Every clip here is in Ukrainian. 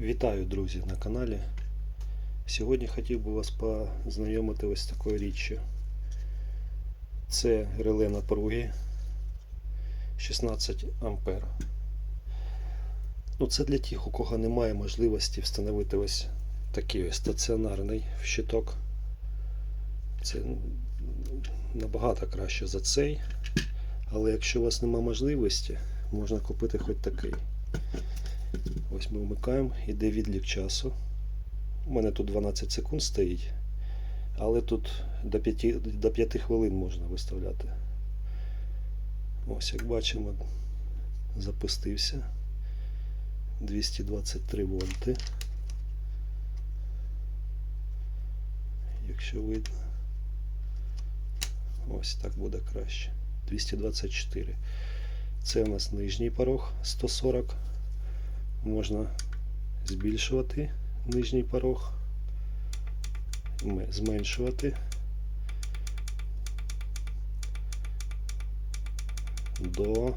Вітаю, друзі, на каналі. Сьогодні хотів би вас познайомити ось такою річчю. Це реле напруги 16 ампер. Ну, це для тих, у кого немає можливості встановити ось такий ось стаціонарний щиток. Це набагато краще за цей. Але якщо у вас немає можливості, можна купити хоч такий. Ось ми вмикаємо, іде відлік часу. У мене тут 12 секунд стоїть, але тут до 5, до 5 хвилин можна виставляти. Ось, як бачимо, запустився. 223 вольти. Якщо видно. Ось так буде краще. 224. Це у нас нижній порог 140 можна збільшувати нижній порог, зменшувати до,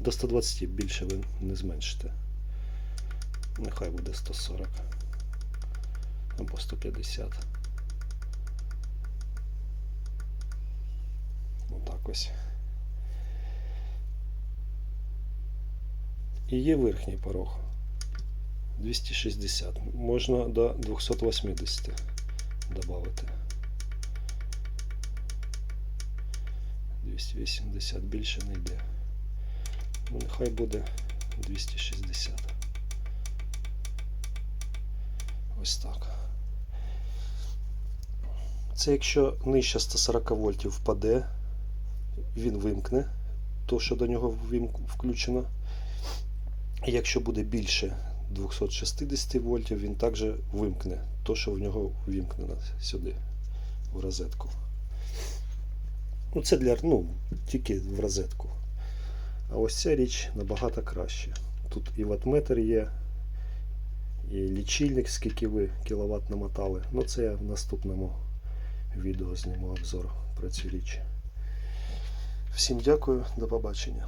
до 120 більше ви не зменшите. Нехай буде 140 або 150. Отак ось. І є верхній порог 260. Можна до 280 додати. 280 більше не йде. Ну, нехай буде 260. Ось так. Це якщо нижче 140 вольтів впаде, він вимкне то, що до нього включено. І Якщо буде більше 260 вольтів, він також вимкне то, що в нього вимкнено сюди, в розетку. Ну, це для ну, тільки в розетку. А ось ця річ набагато краще. Тут і ватметр є, і лічильник, скільки ви кіловат намотали. Ну, це я в наступному відео зніму обзор про цю річ. Всім дякую, до побачення.